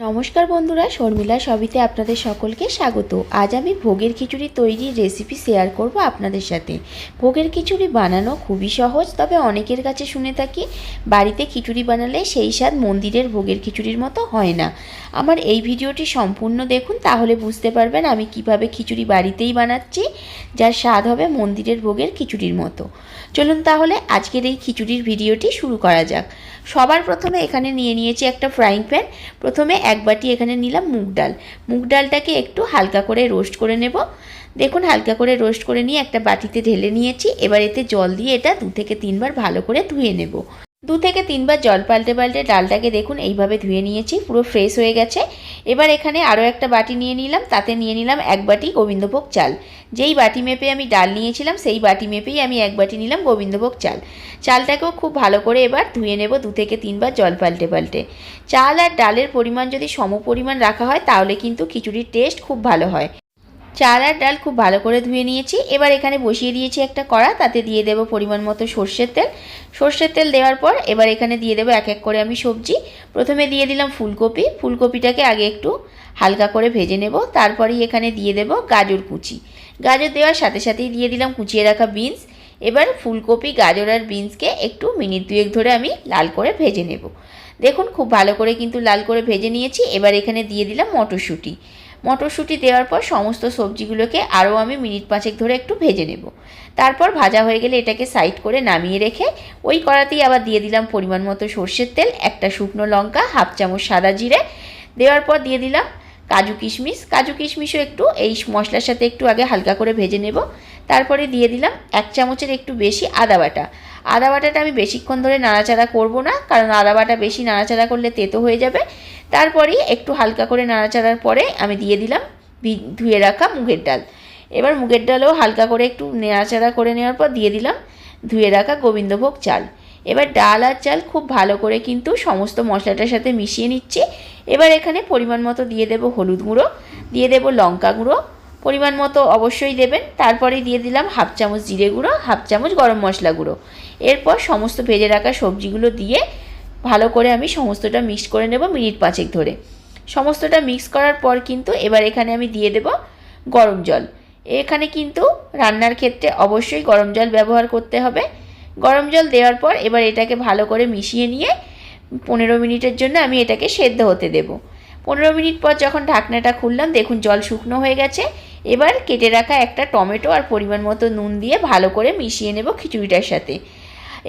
নমস্কার বন্ধুরা, শর্মিলা সবিতে আপনাদের সকলকে স্বাগত। আজ আমি ভোগের খিচুড়ি তৈরির রেসিপি শেয়ার করব আপনাদের সাথে। ভোগের খিচুড়ি বানানো খুবই সহজ, তবে অনেকের কাছে শুনে থাকি, বাড়িতে খিচুড়ি বানালে সেই স্বাদ মন্দিরের ভোগের খিচুড়ির মতো হয় না। আমার এই ভিডিওটি সম্পূর্ণ দেখুন, তাহলে বুঝতে পারবেন আমি কীভাবে খিচুড়ি বাড়িতেই বানাচ্ছি, যার স্বাদ হবে মন্দিরের ভোগের খিচুড়ির মতো। চলুন তাহলে আজকের এই খিচুড়ির ভিডিওটি শুরু করা যাক। সবার প্রথমে এখানে নিয়ে নিয়েছি একটা ফ্রাইং প্যান প্রথমে এক বাটি এখানে নিলাম মুগ ডাল। মুগ ডালটাকে একটু হালকা করে রোস্ট করে নেব। দেখুন, হালকা করে রোস্ট করে নিয়ে একটা বাটিতে ঢেলে নিয়েছি। এবার এতে জল দিয়ে এটা দু থেকে তিনবার ভালো করে ধুয়ে নেব। দু থেকে তিনবার জল পাল্টে পাল্টে ডালটাকে দেখুন, এইভাবে ধুয়ে নিয়েছি, পুরো ফ্রেশ হয়ে গেছে। এবার এখানে আরও একটা বাটি নিয়ে নিলাম, তাতে নিয়ে নিলাম এক বাটি গোবিন্দভোগ চাল। যেই বাটি মেপে আমি ডাল নিয়েছিলাম, সেই বাটি মেপেই আমি এক বাটি নিলাম গোবিন্দভোগ চাল। চালটাকেও খুব ভালো করে এবার ধুয়ে নেব দু থেকে তিনবার জল পাল্টে পাল্টে। চাল আর ডালের পরিমাণ যদি সম পরিমাণ রাখা হয়, তাহলে কিন্তু খিচুড়ির টেস্ট খুব ভালো হয়। চাল আর ডাল খুব ভালো করে ধুয়ে নিয়েছি। এবার এখানে বসিয়ে দিয়েছি একটা কড়া, তাতে দিয়ে দেবো পরিমাণ মতো সর্ষের তেল। সর্ষের তেল দেওয়ার পর এবার এখানে দিয়ে দেবো এক এক করে আমি সবজি। প্রথমে দিয়ে দিলাম ফুলকপি। ফুলকপিটাকে আগে একটু হালকা করে ভেজে নেব। তারপরেই এখানে দিয়ে দেবো গাজর কুচি। গাজর দেওয়ার সাথে সাথেই দিয়ে দিলাম কুচিয়ে রাখা বিনস। এবার ফুলকপি, গাজর আর বিনসকে একটু মিনিট দুয়েক ধরে আমি লাল করে ভেজে নেব। দেখুন, খুব ভালো করে কিন্তু লাল করে ভেজে নিয়েছি। এবার এখানে দিয়ে দিলাম মটরশুঁটি। মটরশুঁটি দেওয়ার পর সমস্ত সবজিগুলোকে আরও আমি মিনিট পাঁচেক ধরে একটু ভেজে নেব। তারপর ভাজা হয়ে গেলে এটাকে সাইড করে নামিয়ে রেখে ওই কড়াতেই আবার দিয়ে দিলাম পরিমাণ মতো সর্ষের তেল, একটা শুকনো লঙ্কা, হাফ চামচ সাদা জিরে। দেওয়ার পর দিয়ে দিলাম কাজু কিশমিশ। কাজু কিশমিশও একটু, এই মশলার সাথে একটু আগে হালকা করে ভেজে নেব। তারপরে দিয়ে দিলাম এক চামচের একটু বেশি আদা বাটা। আদা বাটাটা আমি বেশিক্ষণ ধরে নাড়াচাড়া করব না, কারণ আদা বাটা বেশি নাড়াচাড়া করলে তেতো হয়ে যাবে। তারপরেই একটু হালকা করে নাড়াচাড়ার পরে আমি দিয়ে দিলাম ধুয়ে রাখা মুগের ডাল। এবার মুগের ডালও হালকা করে একটু নাড়াচাড়া করে নেওয়ার পর দিয়ে দিলাম ধুয়ে রাখা গোবিন্দভোগ চাল। এবার ডাল আর চাল খুব ভালো করে কিন্তু সমস্ত মশলাটার সাথে মিশিয়ে নিচ্ছি। এবার এখানে পরিমাণ মতো দিয়ে দেব হলুদ গুঁড়ো, দিয়ে দেব লঙ্কা গুঁড়ো। পরিমাণ মতো অবশ্যই দেবেন। তারপরে দিয়ে দিলাম হাফ চামচ জিরে গুঁড়ো, হাফ চামচ গরম মশলা গুঁড়ো। এরপর সমস্ত ভেজে রাখা সবজিগুলো দিয়ে ভালো করে আমি সমস্তটা মিক্স করে নেব মিনিট পাঁচেক ধরে। সমস্তটা মিক্স করার পর কিন্তু এবার এখানে আমি দিয়ে দেব গরম জল। এখানে কিন্তু রান্নার ক্ষেত্রে অবশ্যই গরম জল ব্যবহার করতে হবে। গরম জল দেওয়ার পর এবার এটাকে ভালো করে মিশিয়ে নিয়ে পনেরো মিনিটের জন্য আমি এটাকে সেদ্ধ হতে দেব। পনেরো মিনিট পর যখন ঢাকনাটা খুললাম, দেখুন জল শুকনো হয়ে গেছে। এবার কেটে রাখা একটা টমেটো আর পরিমাণ মতো নুন দিয়ে ভালো করে মিশিয়ে নেব খিচুড়িটার সাথে।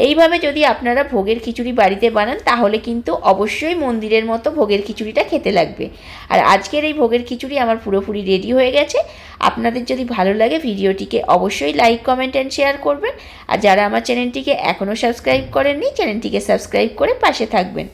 এইভাবে যদি আপনারা ভোগের খিচুড়ি বাড়িতে বানান, তাহলে কিন্তু অবশ্যই মন্দিরের মতো ভোগের খিচুড়িটা খেতে লাগবে। আর আজকের এই ভোগের খিচুড়ি আমার পুরোপুরি রেডি হয়ে গেছে। আপনাদের যদি ভালো লাগে ভিডিওটিকে অবশ্যই লাইক, কমেন্ট অ্যান্ড শেয়ার করবেন। আর যারা আমার চ্যানেলটিকে এখনও সাবস্ক্রাইব করেননি, চ্যানেলটিকে সাবস্ক্রাইব করে পাশে থাকবেন।